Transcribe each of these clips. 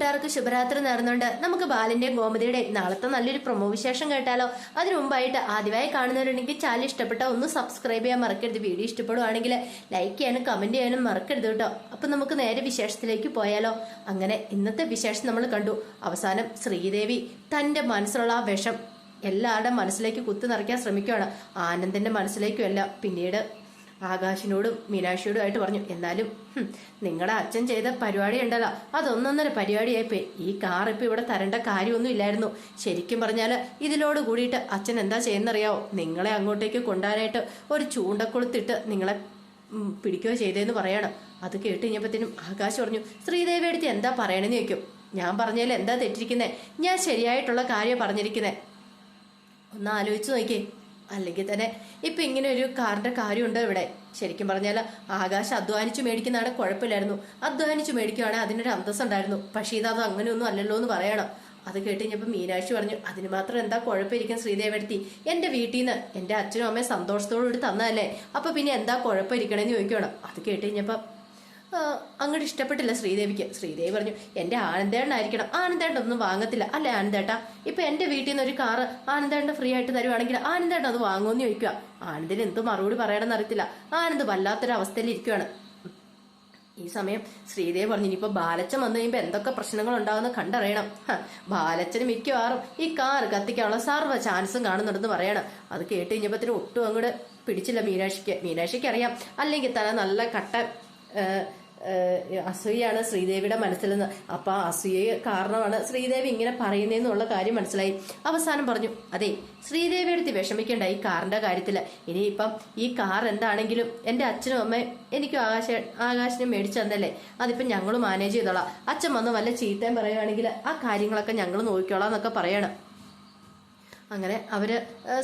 കൂട്ടുകാർക്ക് ശുഭരാത്രി നേർന്നുകൊണ്ട് നമുക്ക് ബാലിന്റെയും ഗോമതിയുടെയും നാളത്തെ നല്ലൊരു പ്രൊമോ വിശേഷം കേട്ടാലോ. അതിനു മുമ്പായിട്ട് ആദ്യമായി കാണുന്നവരുണ്ടെങ്കിൽ ചാനൽ ഇഷ്ടപ്പെട്ട ഒന്ന് സബ്സ്ക്രൈബ് ചെയ്യാൻ മറക്കരുത്. വീഡിയോ ഇഷ്ടപ്പെടുവാണെങ്കിൽ ലൈക്ക് ചെയ്യാനും കമന്റ് ചെയ്യാനും മറക്കരുത് കേട്ടോ. അപ്പൊ നമുക്ക് നേരെ വിശേഷത്തിലേക്ക് പോയാലോ. അങ്ങനെ ഇന്നത്തെ വിശേഷം നമ്മൾ കണ്ടു. അവസാനം ശ്രീദേവി തന്റെ മനസ്സിലുള്ള ആ വിഷം എല്ലാവരുടെ മനസ്സിലേക്ക് കുത്തി നിറയ്ക്കാൻ ശ്രമിക്കുകയാണ്. ആനന്ദന്റെ മനസ്സിലേക്കും അല്ല പിന്നീട് ആകാശിനോടും മീനാക്ഷിയോടും ആയിട്ട് പറഞ്ഞു എന്നാലും നിങ്ങളുടെ അച്ഛൻ ചെയ്ത പരിപാടി ഉണ്ടല്ലോ അതൊന്നൊന്നര പരിപാടിയായിപ്പോയി ഈ കാർ ഇപ്പൊ ഇവിടെ തരേണ്ട കാര്യമൊന്നും ഇല്ലായിരുന്നു. ശരിക്കും പറഞ്ഞാൽ ഇതിലോട് കൂടിയിട്ട് അച്ഛൻ എന്താ ചെയ്യുന്നറിയാവോ? നിങ്ങളെ അങ്ങോട്ടേക്ക് കൊണ്ടുവരാനായിട്ട് ഒരു ചൂണ്ടക്കൊളുത്തിട്ട് നിങ്ങളെ പിടിക്കുകയോ ചെയ്തതെന്ന് പറയണം. അത് കേട്ട് കഴിഞ്ഞപ്പോഴത്തേനും ആകാശ് പറഞ്ഞു ശ്രീദേവി എടുത്ത് എന്താ പറയണമെന്ന് ചോദിക്കും. ഞാൻ പറഞ്ഞതിൽ എന്താ തെറ്റിരിക്കുന്നത് ഞാൻ ശരിയായിട്ടുള്ള കാര്യം പറഞ്ഞിരിക്കുന്നത് ഒന്ന് ആലോചിച്ച് നോക്കിയേ. അല്ലെങ്കിൽ തന്നെ ഇപ്പം ഇങ്ങനെ ഒരു കാറിന്റെ കാര്യമുണ്ട് ഇവിടെ. ശരിക്കും പറഞ്ഞാൽ ആകാശം അധ്വാനിച്ചു മേടിക്കുന്നതാണ് കുഴപ്പമില്ലായിരുന്നു. അധ്വാനിച്ചു മേടിക്കുകയാണെങ്കിൽ അതിനൊരു അന്തസ്സുണ്ടായിരുന്നു പക്ഷേ ഇത് അത് അങ്ങനെയൊന്നും അല്ലല്ലോ എന്ന് പറയണം. അത് കേട്ട് കഴിഞ്ഞപ്പോൾ മീനാക്ഷി പറഞ്ഞു അതിന് മാത്രം എന്താ കുഴപ്പമിരിക്കും ശ്രീദേവടുത്തി? എന്റെ വീട്ടിൽ നിന്ന് എന്റെ അച്ഛനും അമ്മയും സന്തോഷത്തോടുകൂടി തന്നതല്ലേ? അപ്പോൾ പിന്നെ എന്താ കുഴപ്പമിരിക്കണമെന്ന് ചോദിക്കണം അത് കേട്ട് കഴിഞ്ഞപ്പോൾ അങ്ങോട്ട് ഇഷ്ടപ്പെട്ടില്ല ശ്രീദേവിക്ക്. ശ്രീദേവി പറഞ്ഞു എന്റെ ആനന്ദേണ്ണായിരിക്കണം ആനന്ദേണ്ട ഒന്നും വാങ്ങത്തില്ല. അല്ലേ ആനന്ദേട്ട ഇപ്പൊ എന്റെ വീട്ടിൽ നിന്ന് ഒരു കാറ് ആനന്ദേണ്ട ഫ്രീ ആയിട്ട് തരുവാണെങ്കിൽ ആനന്ദേണ്ട അത് വാങ്ങുമെന്ന് ചോദിക്കുക ആനന്ദിന് എന്ത് മറുപടി പറയണമെന്ന് അറിയത്തില്ല. ആനന്ദ് വല്ലാത്തൊരു അവസ്ഥയിൽ ഇരിക്കുകയാണ് ഈ സമയം ശ്രീദേവി പറഞ്ഞു ഇനിയിപ്പോ ബാലച്ചൻ വന്നു കഴിയുമ്പോ എന്തൊക്കെ പ്രശ്നങ്ങൾ ഉണ്ടാകുന്ന കണ്ടറിയണം ബാലച്ചന് മിക്കവാറും ഈ കാർ കത്തിക്കാനുള്ള സർവ ചാൻസും കാണുന്നുണ്ടെന്ന് പറയണം. അത് കേട്ട് കഴിഞ്ഞപ്പോ ഒട്ടും അങ്ങോട്ട് പിടിച്ചില്ല മീനാക്ഷിക്ക്. മീനാക്ഷിക്ക് അറിയാം അല്ലെങ്കിൽ തന്നെ നല്ല കട്ട അസൂയാണ് ശ്രീദേവിയുടെ മനസ്സിൽ നിന്ന് അപ്പൊ അസൂയ കാരണമാണ് ശ്രീദേവി ഇങ്ങനെ പറയുന്നതെന്നുള്ള കാര്യം മനസ്സിലായി. അവസാനം പറഞ്ഞു അതെ ശ്രീദേവി എടുത്ത് വിഷമിക്കേണ്ട ഈ കാറിന്റെ കാര്യത്തിൽ. ഇനിയിപ്പം ഈ കാർ എന്താണെങ്കിലും എന്റെ അച്ഛനും അമ്മയും എനിക്കും ആകാശ ആകാശിനും മേടിച്ചു തന്നല്ലേ? അതിപ്പം ഞങ്ങൾ മാനേജ് ചെയ്തോളാം. അച്ഛൻ വന്ന് വല്ല ചീത്തയും പറയുകയാണെങ്കിൽ ആ കാര്യങ്ങളൊക്കെ ഞങ്ങൾ നോക്കിക്കോളാം എന്നൊക്കെ പറയണം. അങ്ങനെ അവർ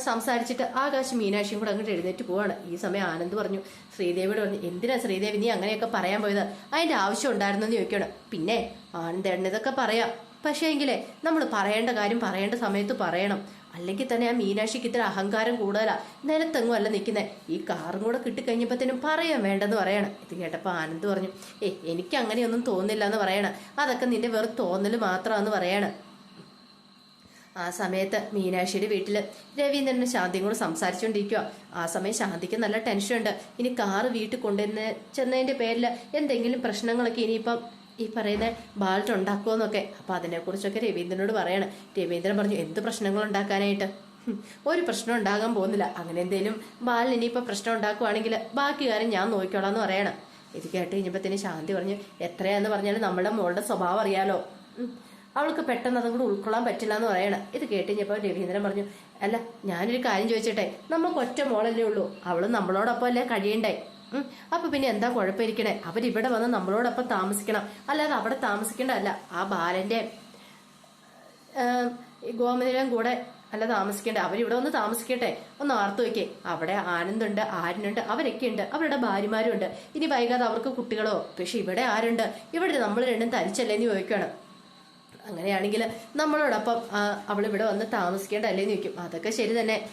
സംസാരിച്ചിട്ട് ആകാശ് മീനാക്ഷിയും കൂടെ അങ്ങോട്ട് എഴുന്നേറ്റ് പോവാണ്. ഈ സമയം ആനന്ദ് പറഞ്ഞു ശ്രീദേവിയോട് പറഞ്ഞു എന്തിനാ ശ്രീദേവി നീ അങ്ങനെയൊക്കെ പറയാൻ പോയത്? അതിന്റെ ആവശ്യം ഉണ്ടായിരുന്നെന്ന് ചോദിക്കണം പിന്നെ ആനന്ദേണ്ണ ഇതൊക്കെ പറയാം. പക്ഷേ എങ്കിലേ നമ്മൾ പറയേണ്ട കാര്യം പറയേണ്ട സമയത്ത് പറയണം. അല്ലെങ്കിൽ തന്നെ ആ മീനാക്ഷിക്ക് ഇത്ര അഹങ്കാരം കൂടുതലാ. നിലത്തെങ്ങും അല്ല നിൽക്കുന്നത് ഈ കാറും കൂടെ കിട്ടിക്കഴിഞ്ഞപ്പോഴത്തേനും പറയാൻ വേണ്ടെന്ന് പറയണം. ഇത് കേട്ടപ്പോൾ ആനന്ദ് പറഞ്ഞു ഏ എനിക്ക് അങ്ങനെയൊന്നും തോന്നില്ല എന്ന് പറയണം. അതൊക്കെ നിന്റെ വെറും തോന്നൽ മാത്രമാണെന്ന് പറയണം. ആ സമയത്ത് മീനാക്ഷിയുടെ വീട്ടിൽ രവീന്ദ്രനും ശാന്തിയും കൂടെ സംസാരിച്ചുകൊണ്ടിരിക്കുക ആ സമയം ശാന്തിക്ക് നല്ല ടെൻഷനുണ്ട്. ഇനി കാറ് വീട്ടിൽ കൊണ്ടുവന്ന് ചെന്നതിന്റെ പേരിൽ എന്തെങ്കിലും പ്രശ്നങ്ങളൊക്കെ ഇനിയിപ്പം ഈ പറയുന്ന ബാലറ്റ് ഉണ്ടാക്കുമെന്നൊക്കെ അപ്പം അതിനെക്കുറിച്ചൊക്കെ രവീന്ദ്രനോട് പറയണം. രവീന്ദ്രൻ പറഞ്ഞു എന്ത് പ്രശ്നങ്ങൾ ഉണ്ടാക്കാനായിട്ട്? ഒരു പ്രശ്നം ഉണ്ടാകാൻ പോകുന്നില്ല. അങ്ങനെ എന്തെങ്കിലും ബാലിന് ഇനിയിപ്പോൾ പ്രശ്നം ഉണ്ടാക്കുവാണെങ്കിൽ ബാക്കി കാര്യം ഞാൻ നോക്കിക്കോളാം എന്ന് പറയണം. ഇത് കേട്ട് കഴിഞ്ഞപ്പോഴത്തേന് ശാന്തി പറഞ്ഞു എത്രയാന്ന് പറഞ്ഞാലും നമ്മുടെ മോളുടെ സ്വഭാവം അറിയാലോ. അവൾക്ക് പെട്ടെന്ന് അതും കൂടെ ഉൾക്കൊള്ളാൻ പറ്റില്ല എന്ന് പറയണം. ഇത് കേട്ടിഞ്ഞപ്പോൾ രവീന്ദ്രൻ പറഞ്ഞു അല്ല ഞാനൊരു കാര്യം ചോദിച്ചിട്ടെ നമുക്ക് ഒറ്റ മോളല്ലേ ഉള്ളൂ അവൾ നമ്മളോടൊപ്പം അല്ലേ കഴിയണ്ടേ? ഉം. അപ്പൊ പിന്നെ എന്താ കുഴപ്പമിരിക്കണേ? അവരിവിടെ വന്ന് നമ്മളോടൊപ്പം താമസിക്കണം. അല്ലാതെ അവിടെ താമസിക്കേണ്ടതല്ല ആ ബാലന്റെ ഗോമതിരം കൂടെ അല്ല താമസിക്കേണ്ട? അവരിവിടെ ഒന്ന് താമസിക്കട്ടെ? ഒന്ന് ആർത്തു വെക്കേ അവിടെ ആനന്ദുണ്ട് ആര്യനുണ്ട് അവരൊക്കെ ഉണ്ട് അവരുടെ ഭാര്യമാരും ഉണ്ട് ഇനി വൈകാതെ അവർക്ക് കുട്ടികളോ? പക്ഷെ ഇവിടെ ആരുണ്ട്? ഇവിടെ നമ്മൾ രണ്ടും തരിച്ചല്ലേ എന്ന് ചോദിക്കണം അങ്ങനെയാണെങ്കിൽ നമ്മളോടൊപ്പം ഇവിടെ വന്ന് താമസിക്കേണ്ടല്ലേന്ന് ചോദിക്കും. അതൊക്കെ ശരി തന്നെ.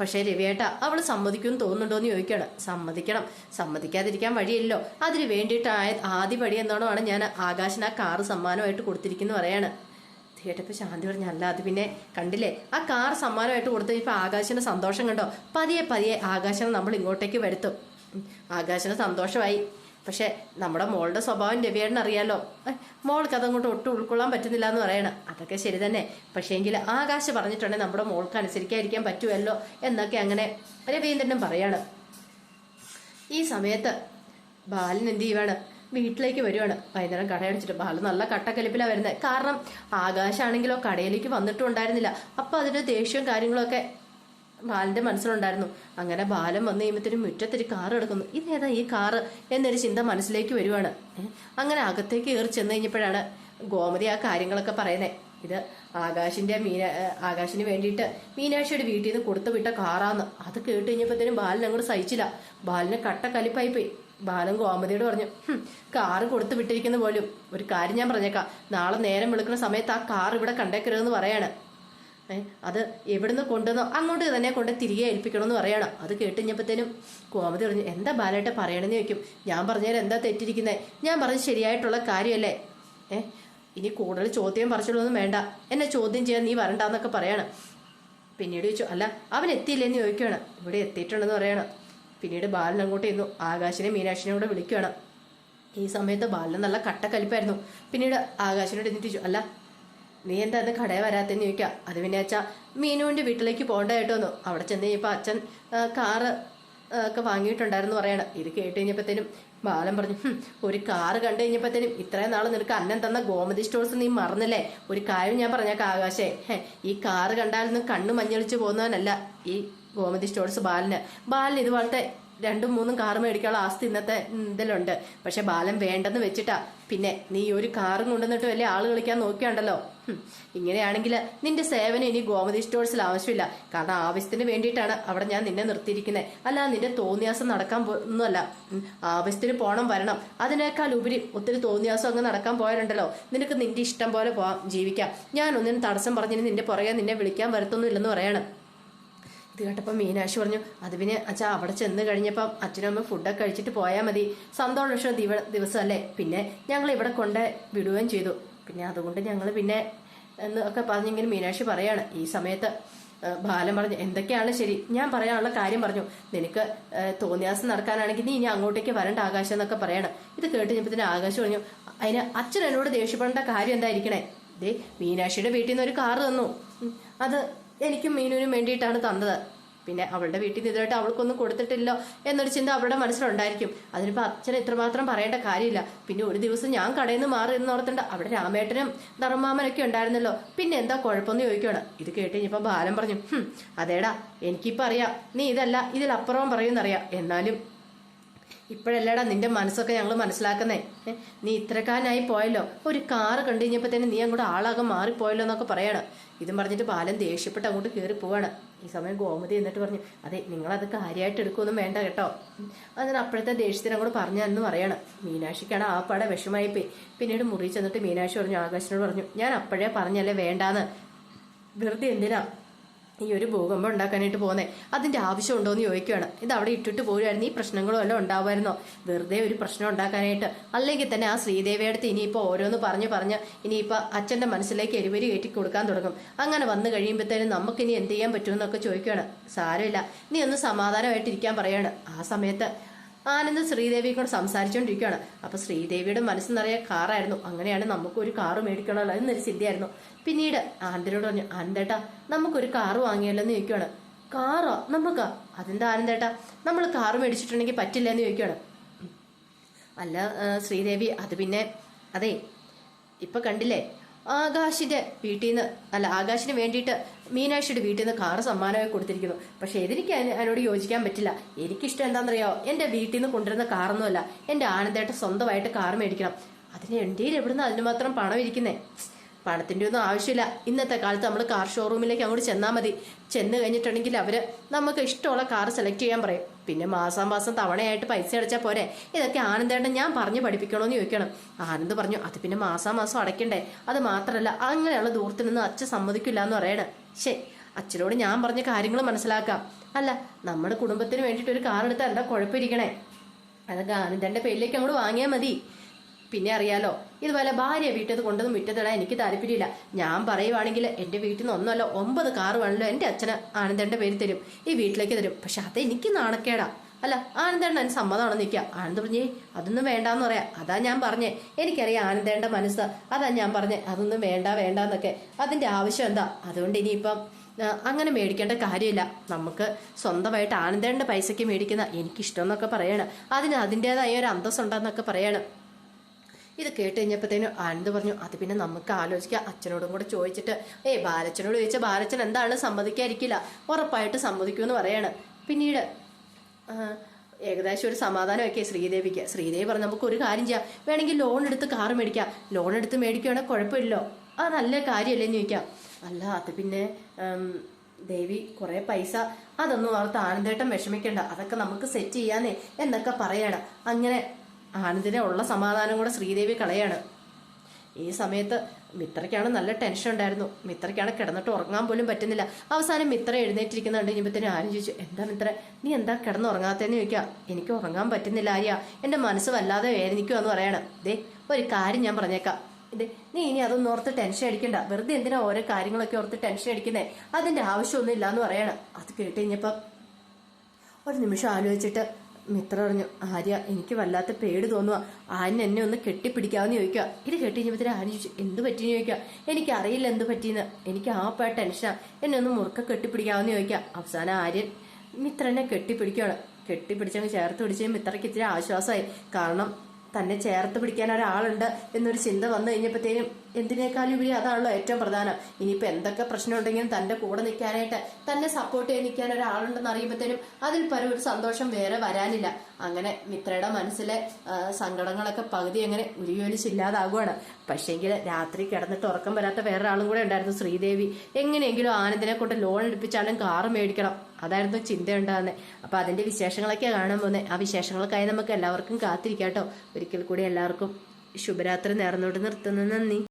പക്ഷേ രവിയേട്ട അവൾ സമ്മതിക്കുമെന്ന് തോന്നുന്നുണ്ടോ എന്ന് ചോദിക്കണം സമ്മതിക്കണം. സമ്മതിക്കാതിരിക്കാൻ വഴിയില്ലല്ലോ. അതിന് വേണ്ടിയിട്ട് ആയ- ആദ്യ പടി എന്നോണമാണ് ഞാൻ ആകാശിന് ആ കാറ് സമ്മാനമായിട്ട് കൊടുത്തിരിക്കുന്നു പറയാണ്. കേട്ടപ്പോൾ ശാന്തി പറഞ്ഞു അല്ല അത് പിന്നെ കണ്ടില്ലേ? ആ കാർ സമ്മാനമായിട്ട് കൊടുത്ത ഇപ്പം ആകാശിന് സന്തോഷം കണ്ടോ? പതിയെ പതിയെ ആകാശനെ നമ്മൾ ഇങ്ങോട്ടേക്ക് വരുത്തും. ആകാശന് സന്തോഷമായി. പക്ഷെ നമ്മുടെ മോളുടെ സ്വഭാവം രവിയേട്ടൻ അറിയാലോ. മോൾക്ക് അതങ്ങോട്ട് ഒട്ടും ഉൾക്കൊള്ളാൻ പറ്റുന്നില്ല എന്ന് പറയണം. അതൊക്കെ ശരി തന്നെ. പക്ഷേ എങ്കിൽ ആകാശ് പറഞ്ഞിട്ടുണ്ടെങ്കിൽ നമ്മുടെ മോൾക്ക് അനുസരിക്കാതിരിക്കാൻ പറ്റുമല്ലോ എന്നൊക്കെ അങ്ങനെ രവീന്ദ്രനും പറയാണ്. ഈ സമയത്ത് ബാലൻ എന്ത് ചെയ്യുവാണ്? വീട്ടിലേക്ക് വരുവാണ്. വൈകുന്നേരം കടയടിച്ചിട്ട് ബാലൻ നല്ല കട്ടക്കലിപ്പിലാണ് വരുന്നത് കാരണം ആകാശാണെങ്കിലോ കടയിലേക്ക് വന്നിട്ടും ഉണ്ടായിരുന്നില്ല. അപ്പം അതിന്റെ ദേഷ്യവും കാര്യങ്ങളൊക്കെ ബാലന്റെ മനസ്സിലുണ്ടായിരുന്നു. അങ്ങനെ ബാലൻ വന്നു കഴിയുമ്പത്തേനും മുറ്റത്തൊരു കാർ എടുക്കുന്നു ഇതേതാ ഈ കാറ് എന്നൊരു ചിന്ത മനസ്സിലേക്ക് വരുവാണ്. അങ്ങനെ അകത്തേക്ക് കയറി ചെന്ന് കഴിഞ്ഞപ്പോഴാണ് ഗോമതി ആ കാര്യങ്ങളൊക്കെ പറയുന്നത് ഇത് ആകാശിന്റെ മീന ആകാശിന് വേണ്ടിയിട്ട് മീനാക്ഷിയുടെ വീട്ടിൽ നിന്ന് കൊടുത്തു വിട്ട കാറാന്ന്. അത് കേട്ട് കഴിഞ്ഞപ്പോഴത്തേനും ബാലൻ അങ്ങോട്ട് സഹിച്ചില്ല. ബാലിന് കട്ട കലിപ്പായി പോയി. ബാലൻ ഗോമതിയോട് പറഞ്ഞു "ഹും, കാറ് കൊടുത്തു വിട്ടിരിക്കുന്ന പോലും ഒരു കാര്യം ഞാൻ പറഞ്ഞേക്കാം. നാളെ നേരം വിളിക്കുന്ന സമയത്ത് ആ കാർ ഇവിടെ കണ്ടേക്കരുതെന്ന് പറയാണ്. അത് എവിടുന്ന് കൊണ്ടുവന്നോ അങ്ങോട്ട് തന്നെ കൊണ്ട് തിരികെ ഏൽപ്പിക്കണമെന്ന് പറയണം. അത് കേട്ടുകഴിഞ്ഞപ്പോഴത്തേനും കോമതി പറഞ്ഞു എന്താ ബാലേട്ട പറയണമെന്ന് ചോദിക്കും. ഞാൻ പറഞ്ഞാൽ എന്താ തെറ്റിരിക്കുന്നത് ഞാൻ പറഞ്ഞത് ശരിയായിട്ടുള്ള കാര്യമല്ലേ? ഏ ഇനി കൂടുതൽ ചോദ്യം പറിച്ചോളൊന്നും വേണ്ട. എന്നെ ചോദ്യം ചെയ്യാൻ നീ വരണ്ടെന്നൊക്കെ പറയണം. പിന്നീട് ചോദിച്ചു അല്ല അവൻ എത്തിയില്ലെന്ന് ചോദിക്കുകയാണ്. ഇവിടെ എത്തിയിട്ടുണ്ടെന്ന് പറയണം. പിന്നീട് ബാലൻ അങ്ങോട്ട് ചെന്നു. ആകാശിനെ മീനാക്ഷിനെ കൂടെ വിളിക്കുകയാണ്. ഈ സമയത്ത് ബാലൻ നല്ല കട്ടക്കലിപ്പായിരുന്നു. പിന്നീട് ആകാശിനോട് എന്നിട്ട് ചോദിച്ചു അല്ല നീ എന്താ അത് കടയിൽ വരാത്തെന്ന് ചോദിക്കാം അത് പിന്നെ അച്ഛാ മീനുവിന്റെ വീട്ടിലേക്ക് പോകേണ്ടതായിട്ട് വന്നു. അവിടെ ചെന്ന് കഴിഞ്ഞപ്പോൾ അച്ഛൻ കാറ് ഒക്കെ വാങ്ങിയിട്ടുണ്ടായിരുന്നു പറയണം. ഇത് കേട്ട് കഴിഞ്ഞപ്പോഴത്തേനും ബാലൻ പറഞ്ഞു "ഹും, ഒരു കാറ് കണ്ടു കഴിഞ്ഞപ്പോഴത്തേനും ഇത്രയും നാൾ നിനക്ക് അന്നം തന്ന ഗോമതി സ്റ്റോഴ്സ് നീ മറന്നില്ലേ? ഒരു കാര്യം ഞാൻ പറഞ്ഞേക്കാം ആകാശേ. ഈ കാറ് കണ്ടാലൊന്നും കണ്ണു മഞ്ഞളിച്ച് പോകുന്നവനല്ല ഈ ഗോമതി സ്റ്റോഴ്സ് ബാലന്. ബാലിന് ഇതുപോലത്തെ രണ്ടും മൂന്നും കാറ് മേടിക്കാനുള്ള ആസ്തി ഇന്നത്തെ ഇതിലുണ്ട്. പക്ഷെ ബാലൻ വേണ്ടെന്ന് വെച്ചിട്ടാ. പിന്നെ നീ ഒരു കാറും കൊണ്ടുവന്നിട്ട് വലിയ ആൾ കളിക്കാൻ നോക്കിയാണ്ടല്ലോ. ഇങ്ങനെയാണെങ്കിൽ നിന്റെ സേവനം ഇനി ഗോമതി സ്റ്റോഴ്സിൽ ആവശ്യമില്ല. കാരണം ആവശ്യത്തിന് വേണ്ടിയിട്ടാണ് അവിടെ ഞാൻ നിന്നെ നിർത്തിയിരിക്കുന്നത് അല്ല നിന്റെ തോന്നിയാസം നടക്കാൻ ഒന്നുമല്ല. ആവശ്യത്തിന് പോണം വരണം. അതിനേക്കാൾ ഉപരി ഒത്തിരി തോന്നിയാസം അങ്ങ് നടക്കാൻ പോയാലുണ്ടല്ലോ. നിനക്ക് നിന്റെ ഇഷ്ടം പോലെ പോവാം ജീവിക്കാം. ഞാൻ ഒന്നിനും തടസ്സം പറഞ്ഞിന് നിന്റെ പുറകെ നിന്നെ വിളിക്കാൻ വരത്തൊന്നുമില്ലെന്ന് പറയണം. ഇത് കേട്ടപ്പോൾ മീനാക്ഷി പറഞ്ഞു അത് പിന്നെ അച്ഛാ അവിടെ ചെന്ന് കഴിഞ്ഞപ്പം അച്ഛനും അമ്മ ഫുഡൊക്കെ കഴിച്ചിട്ട് പോയാൽ മതി. സന്തോഷം ദിവ ദിവസമല്ലേ? പിന്നെ ഞങ്ങൾ ഇവിടെ കൊണ്ട് വിടുകയും ചെയ്തു. പിന്നെ അതുകൊണ്ട് ഞങ്ങൾ പിന്നെ എന്ന് ഒക്കെ പറഞ്ഞിങ്ങനെ മീനാക്ഷി പറയാണ്. ഈ സമയത്ത് ബാലം പറഞ്ഞു എന്തൊക്കെയാണ് ശരി? ഞാൻ പറയാനുള്ള കാര്യം പറഞ്ഞു. നിനക്ക് തോന്നിയാസം നടക്കാനാണെങ്കിൽ നീ ഇനി അങ്ങോട്ടേക്ക് വരണ്ട ആകാശം എന്നൊക്കെ പറയണം. ഇത് കേട്ട് കഴിഞ്ഞപ്പോൾ ആകാശം പറഞ്ഞു അതിന് അച്ഛൻ എന്നോട് ദേഷ്യപ്പെടേണ്ട കാര്യം എന്തായിരിക്കണേ? ദേ മീനാക്ഷിയുടെ വീട്ടിൽ നിന്ന് ഒരു കാറ് തന്നു. അത് എനിക്കും മീനുവിനും വേണ്ടിയിട്ടാണ് തന്നത്. പിന്നെ അവളുടെ വീട്ടിൽ നിന്ന് ഇതുമായിട്ട് അവൾക്കൊന്നും കൊടുത്തിട്ടില്ലോ എന്നൊരു ചിന്ത അവളുടെ മനസ്സിലുണ്ടായിരിക്കും. അതിനിപ്പോൾ അച്ഛൻ ഇത്രമാത്രം പറയേണ്ട കാര്യമില്ല. പിന്നെ ഒരു ദിവസം ഞാൻ കടയിൽ നിന്ന് മാറി എന്ന് ഓർത്തുണ്ട് അവിടെ രാമേട്ടനും ധർമ്മാമനൊക്കെ ഉണ്ടായിരുന്നല്ലോ. പിന്നെ എന്താ കുഴപ്പമെന്ന് ചോദിക്കുകയാണ് ഇത് കേട്ട് കഴിഞ്ഞപ്പോൾ ബാലൻ പറഞ്ഞു "ഹും, അതേടാ എനിക്കിപ്പോൾ അറിയാം. നീ ഇതല്ല ഇതിലപ്പുറവും പറയുമെന്നറിയാം എന്നാലും ഇപ്പോഴല്ലേടാ നിന്റെ മനസ്സൊക്കെ ഞങ്ങൾ മനസ്സിലാക്കുന്നേ. നീ ഇത്രക്കാരനായി പോയല്ലോ. ഒരു കാറ് കണ്ടു കഴിഞ്ഞപ്പോൾ തന്നെ നീ അങ്ങോട്ട് ആളാകെ മാറിപ്പോയല്ലോ എന്നൊക്കെ പറയാണ്. ഇതും പറഞ്ഞിട്ട് ബാലൻ ദേഷ്യപ്പെട്ട് അങ്ങോട്ട് കയറി പോവാണ്. ഈ സമയം ഗോമതി എന്നിട്ട് പറഞ്ഞു അതെ നിങ്ങളത് കാര്യമായിട്ട് എടുക്കുമൊന്നും വേണ്ട കേട്ടോ. അതിന് അപ്പോഴത്തെ ദേഷ്യത്തിന് അങ്ങോട്ട് പറഞ്ഞെന്ന് പറയാണ്. മീനാക്ഷിക്കാണ് ആ പാടെ വിഷമായി പോയി പിന്നീട് മുറി ചെന്നിട്ട് മീനാക്ഷി പറഞ്ഞു ആകാശിനോട് പറഞ്ഞു ഞാൻ അപ്പോഴേ പറഞ്ഞല്ലേ വേണ്ടാന്ന്. വെറുതെ എന്തിനാ? ഈ ഒരു ഭൂകമ്പം ഉണ്ടാക്കാനായിട്ട് പോകുന്നേ. അതിന്റെ ആവശ്യമുണ്ടോ എന്ന് ചോദിക്കുകയാണ് ഇത് അവിടെ ഇട്ടിട്ട് പോരുമായിരുന്നു ഈ പ്രശ്നങ്ങളും എല്ലാം ഉണ്ടാവുമായിരുന്നോ. വെറുതെ ഒരു പ്രശ്നം ഉണ്ടാക്കാനായിട്ട്. അല്ലെങ്കിൽ തന്നെ ആ ശ്രീദേവിയുടെ അടുത്ത് ഇനിയിപ്പോൾ ഓരോന്ന് പറഞ്ഞ് പറഞ്ഞ് ഇനിയിപ്പോൾ അച്ഛന്റെ മനസ്സിലേക്ക് എരിവരി കയറ്റി കൊടുക്കാൻ തുടങ്ങും. അങ്ങനെ വന്നു കഴിയുമ്പോഴത്തേനും നമുക്ക് ഇനി എന്ത് ചെയ്യാൻ പറ്റുമെന്നൊക്കെ ചോദിക്കുകയാണ് സാരമില്ല. നീ ഒന്ന് സമാധാനമായിട്ടിരിക്കാൻ പറയാണ്. ആ സമയത്ത് ആനന്ദ് ശ്രീദേവി കൂടെ സംസാരിച്ചുകൊണ്ടിരിക്കുകയാണ് അപ്പൊ ശ്രീദേവിയുടെ മനസ്സ് നിറയെ കാറായിരുന്നു. അങ്ങനെയാണ് നമുക്ക് ഒരു കാറ് മേടിക്കണമല്ലോ എന്നൊരു ചിന്തയായിരുന്നു. പിന്നീട് ആനന്ദരോട് പറഞ്ഞു ആനന്ദേട്ടാ നമുക്കൊരു കാറ് വാങ്ങിയല്ലോ എന്ന് ചോദിക്കുകയാണ്. കാറോ? നമുക്ക്. അതെന്താ ആനന്ദേട്ടാ? നമ്മൾ കാറ് മേടിച്ചിട്ടുണ്ടെങ്കിൽ പറ്റില്ല എന്ന് ചോദിക്കുകയാണ്. അല്ല ശ്രീദേവി അത് പിന്നെ അതെ ഇപ്പൊ കണ്ടില്ലേ ആകാശിന്റെ വീട്ടിൽ നിന്ന് അല്ല ആകാശിന് വേണ്ടിയിട്ട് മീനാക്ഷിയുടെ വീട്ടിൽ നിന്ന് കാറ് സമ്മാനമായി കൊടുത്തിരിക്കുന്നു. പക്ഷെ എനിക്ക് അതിന് അതിനോട് യോജിക്കാൻ പറ്റില്ല. എനിക്കിഷ്ടം എന്താണെന്നറിയോ? എന്റെ വീട്ടിൽ നിന്ന് കൊണ്ടുവരുന്ന കാറൊന്നുമല്ല. എന്റെ ആനന്ദേട്ട സ്വന്തമായിട്ട് കാർ മേടിക്കണം. അതിന് എന്റെ എവിടുന്ന് അതിന് മാത്രം പണം ഇരിക്കുന്നേ? പണത്തിന്റെ ഒന്നും ആവശ്യമില്ല. ഇന്നത്തെ കാലത്ത് നമ്മൾ കാർ ഷോറൂമിലേക്ക് അങ്ങോട്ട് ചെന്നാൽ മതി. ചെന്ന് കഴിഞ്ഞിട്ടുണ്ടെങ്കിൽ അവർ നമുക്ക് ഇഷ്ടമുള്ള കാർ സെലക്ട് ചെയ്യാൻ പറയും. പിന്നെ മാസം മാസം തവണയായിട്ട് പൈസ അടച്ചാൽ പോരെ. ഇതൊക്കെ ആനന്ദേട്ടൻ ഞാൻ പറഞ്ഞ് പഠിപ്പിക്കണമെന്ന് ചോദിക്കണം. ആനന്ദ് പറഞ്ഞു അത് പിന്നെ മാസം മാസം അടയ്ക്കണ്ടേ? അത് മാത്രമല്ല അങ്ങനെയുള്ള ദൂരത്തിനൊന്നും അച്ഛൻ സമ്മതിക്കില്ല എന്ന് പറയണം. ശേ അച്ഛനോട് ഞാൻ പറഞ്ഞ കാര്യങ്ങൾ മനസ്സിലാക്കാം. അല്ല നമ്മുടെ കുടുംബത്തിന് വേണ്ടിയിട്ട് ഒരു കാർ എടുത്താൽ എന്താ കുഴപ്പമിരിക്കണേ? അതൊക്കെ ആനന്ദന്റെ പേരിലേക്ക് അങ്ങോട്ട് വാങ്ങിയാൽ മതി. പിന്നെ അറിയാലോ ഇതുപോലെ ഭാര്യ വീട്ടിൽ കൊണ്ടത് മുറ്റത്തിടാൻ എനിക്ക് താല്പര്യമില്ല. ഞാൻ പറയുവാണെങ്കിൽ എന്റെ വീട്ടിൽ നിന്ന് ഒന്നല്ല ഒമ്പത് കാറ് വേണമല്ലോ എന്റെ അച്ഛന് ആനന്ദന്റെ പേര് തരും. ഈ വീട്ടിലേക്ക് തരും. പക്ഷെ അത് എനിക്ക് നാണക്കേടാ. അല്ല ആനന്ദേണ്ട അതിന് സമ്മതമാണെന്ന് നിൽക്കുക ആനന്ദ് പറഞ്ഞേ അതൊന്നും വേണ്ടാന്ന് പറയാം. അതാ ഞാൻ പറഞ്ഞേ. എനിക്കറിയാം ആനന്ദേണ്ട മനസ്സ്. അതാ ഞാൻ പറഞ്ഞേ. അതൊന്നും വേണ്ട വേണ്ട എന്നൊക്കെ. അതിന്റെ ആവശ്യം എന്താ? അതുകൊണ്ട് ഇനിയിപ്പം അങ്ങനെ മേടിക്കേണ്ട കാര്യമില്ല. നമുക്ക് സ്വന്തമായിട്ട് ആനന്ദേണ്ട പൈസയ്ക്ക് മേടിക്കുന്ന എനിക്കിഷ്ടം എന്നൊക്കെ പറയാണ്. അതിന് അതിന്റെതായ ഒരു അന്തസ്സുണ്ടെന്നൊക്കെ പറയാണ്. ഇത് കേട്ട് കഴിഞ്ഞപ്പോഴത്തേനും ആനന്ദ് പറഞ്ഞു അത് പിന്നെ നമുക്ക് ആലോചിക്കാം. അച്ഛനോടും കൂടെ ചോദിച്ചിട്ട് ഏയ് ബാലച്ചനോട് ചോദിച്ചാൽ ബാലച്ചൻ എന്താണ് സമ്മതിക്കാതിരിക്കില്ല ഉറപ്പായിട്ട് സമ്മതിക്കുമെന്ന് പറയാണ്. പിന്നീട് ഏകദേശം ഒരു സമാധാനമൊക്കെ ശ്രീദേവിക്ക്. ശ്രീദേവി പറഞ്ഞു നമുക്ക് ഒരു കാര്യം ചെയ്യാം. വേണമെങ്കിൽ ലോൺ എടുത്ത് കാർ മേടിക്കാം. ലോൺ എടുത്ത് മേടിക്കുകയാണെങ്കിൽ കുഴപ്പമില്ലല്ലോ. അത് നല്ല കാര്യമല്ലേ എന്ന് ചോദിക്കാം. അല്ല അത് പിന്നെ ദേവി കുറേ പൈസ അതൊന്നും ഓർത്ത് ആനന്ദേട്ടം വിഷമിക്കേണ്ട. അതൊക്കെ നമുക്ക് സെറ്റ് ചെയ്യാന്നേ എന്നൊക്കെ പറയണം. അങ്ങനെ ആനന്ദിനെ ഉള്ള സമാധാനം കൂടെ ശ്രീദേവി കളയാണ്. ഈ സമയത്ത് മിത്രയ്ക്കാണ് നല്ല ടെൻഷൻ ഉണ്ടായിരുന്നു. മിത്രയ്ക്കാണ് കിടന്നിട്ട് ഉറങ്ങാൻ പോലും പറ്റുന്നില്ല. അവസാനം മിത്ര എഴുന്നേറ്റിരിക്കുന്നുണ്ട്. കഴിഞ്ഞപ്പോഴത്തേനും ആരും ചോദിച്ചു എന്താ മിത്ര നീ എന്താ കിടന്ന് ചോദിക്കുക ചോദിക്കാം. എനിക്ക് ഉറങ്ങാൻ പറ്റുന്നില്ല ആര്യ. എന്റെ മനസ്സ് വല്ലാതെ വേദനിക്കുമെന്ന് പറയണം. ദേ ഒരു കാര്യം ഞാൻ പറഞ്ഞേക്കാം. ഇത് നീ ഇനി അതൊന്നും ഓർത്ത് ടെൻഷൻ അടിക്കണ്ട. വെറുതെ എന്തിനാ ഓരോ കാര്യങ്ങളൊക്കെ ഓർത്ത് ടെൻഷൻ അടിക്കുന്നേ? അതിന്റെ ആവശ്യമൊന്നും ഇല്ലാന്ന് പറയണം. അത് കേട്ട് കഴിഞ്ഞപ്പം ഒരു നിമിഷം ആലോചിച്ചിട്ട് മിത്ര പറഞ്ഞു ആര്യ എനിക്ക് വല്ലാത്ത പേടി തോന്നുക ആന എന്നെ ഒന്ന് കെട്ടിപ്പിടിക്കാമെന്ന് ചോദിക്കുക ഇത് കേട്ട് കഴിഞ്ഞപ്പോൾ ആന ചോദിച്ചു എന്ത് പറ്റിയെന്ന് ചോദിക്കുക എനിക്ക് അറിയില്ല എന്ത് പറ്റിയെന്ന്. എനിക്ക് ആ പേ ടെൻഷനാണ് എന്നെ ഒന്ന് മുറുക്ക കെട്ടിപ്പിടിക്കാമെന്ന് ചോദിക്കുക അവസാനം ആര്യൻ മിത്രനെ കെട്ടിപ്പിടിക്കുകയാണ് കെട്ടിപ്പിടിച്ചങ്ങ് ചേർത്ത് പിടിച്ച് മിത്രയ്ക്ക് ഇത്തിരി ആശ്വാസമായി. കാരണം തന്നെ ചേർത്ത് പിടിക്കാൻ ഒരാളുണ്ട് എന്നൊരു ചിന്ത വന്നു കഴിഞ്ഞപ്പോഴത്തേനും എന്തിനേക്കാളും ഉപരി അതാണല്ലോ ഏറ്റവും പ്രധാനം. ഇനിയിപ്പോൾ എന്തൊക്കെ പ്രശ്നം ഉണ്ടെങ്കിലും തന്റെ കൂടെ നിൽക്കാനായിട്ട് തന്നെ സപ്പോർട്ട് ചെയ്ത് നിൽക്കാൻ ഒരാളുണ്ടെന്ന് അറിയുമ്പോഴത്തേനും അതിൽ പരം ഒരു സന്തോഷം വേറെ വരാനില്ല. അങ്ങനെ മിത്രയുടെ മനസ്സിലെ സങ്കടങ്ങളൊക്കെ പകുതി അങ്ങനെ ഉരിയൊലിച്ചില്ലാതാകുവാണ്. പക്ഷേങ്കിൽ രാത്രി കിടന്നിട്ട് ഉറക്കം വരാത്ത വേറൊരാളും കൂടെ ഉണ്ടായിരുന്നു ശ്രീദേവി. എങ്ങനെയെങ്കിലും ആനന്ദിനെ കൊണ്ട് ലോൺ എടുപ്പിച്ചാലും കാറ് മേടിക്കണം. അതായിരുന്നു ചിന്ത അപ്പോൾ അപ്പൊ അതിന്റെ വിശേഷങ്ങളൊക്കെ കാണാൻ പോകുന്നത് ആ വിശേഷങ്ങൾക്കായി നമുക്ക് എല്ലാവർക്കും കാത്തിരിക്കാം കേട്ടോ. ഒരിക്കൽ കൂടി എല്ലാവർക്കും ശുഭരാത്രി നേർന്നോട്ട് നിർത്തുന്നു. നന്ദി.